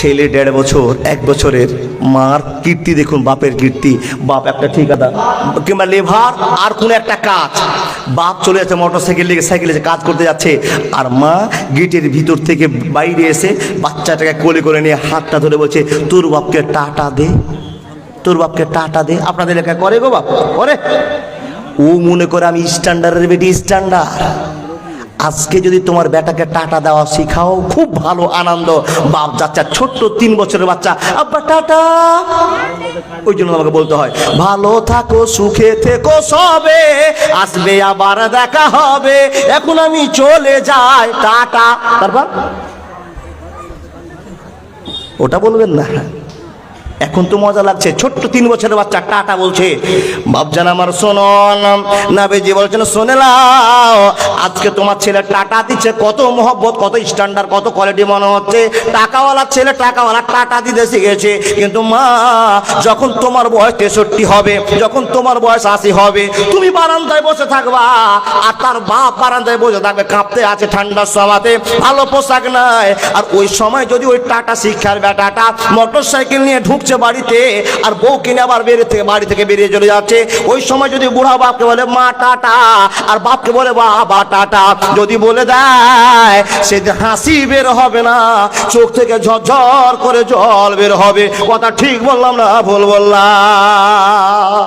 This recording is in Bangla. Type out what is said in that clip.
ছেলে দেড় বছর, এক বছরের মার কীর্তি দেখুন, বাপের কীর্তি। বাপ একটা ঠিকাদার, কিংবা লেভার আর কোনো একটা কাজ। বাপ চলে যাচ্ছে মোটর সাইকেল নিয়ে সাইকেলে কাজ করতে যাচ্ছে। আর মা গেটের ভিতর থেকে বাইরে এসে বাচ্চাটাকে কোলে করে নিয়ে হাতটা ধরে বলছে, তোর বাপকে টাটা দে, তোর বাপকে টাটা দে। আপনাদের এলাকায় করে গো বাপ, করে? ও মনে করে আমি স্ট্যান্ডার্ডের বেটি স্ট্যান্ডার্ড আজকে যদি তোমার বেটাকে টাটা দেওয়া শিখাও, খুব ভালো আনন্দ। বাপ যাচ্ছে ছোট্ট তিন বছরের বাচ্চা। আব্বা, টাটা। ওই জন্য আমাকে বলতে হয়, ভালো থাকো, সুখে থেকো সবে। আসবে আবার দেখা হবে। এখন আমি চলে যাই। টাটা। তারপর? ওটা বলবেন না। এখন তো মজা লাগছে। ছোট্ট তিন বছরের বাচ্চা, টাটা বলছে। বাপজান আমার শোনন না বেজি বলছেন, শোনে লাও আজকে তোমার ছেলে টাটা দিচ্ছে। কত মহব্বত, কত স্ট্যান্ডার্ড কত কোয়ালিটি মনে হচ্ছে। টাকাওয়ালা ছেলে টাকাওয়ালা টাটা দিতে শিখেছে। কিন্তু মা, যখন তোমার বয়স তেষট্টি হবে, যখন তোমার বয়স আশি হবে, তুমি বারান্দায় বসে থাকবা। আর তার বাপ বারান্দায় বসে থাকবে, কাঁপতে আছে ঠান্ডার সময়তে। ভালো পোশাক নাই। আর ওই সময় যদি ওই টাটা শিক্ষার বেটাটা মোটর সাইকেল নিয়ে ঢুকছে বাড়িতে, আর বউ কিনে আবার বেরিয়ে থেকে বাড়ি থেকে বেরিয়ে চলে যাচ্ছে। ওই সময় যদি বুড়া বাপকে বলে, মা, টাটা। আর বাপকে বলে, বাবা, টাটা। যদি বলে দেয়, সে হাসি বের হবে না, চোখ থেকে ঝরঝর করে জল বের হবে। কথা ঠিক বললাম না, ভুল বললাম।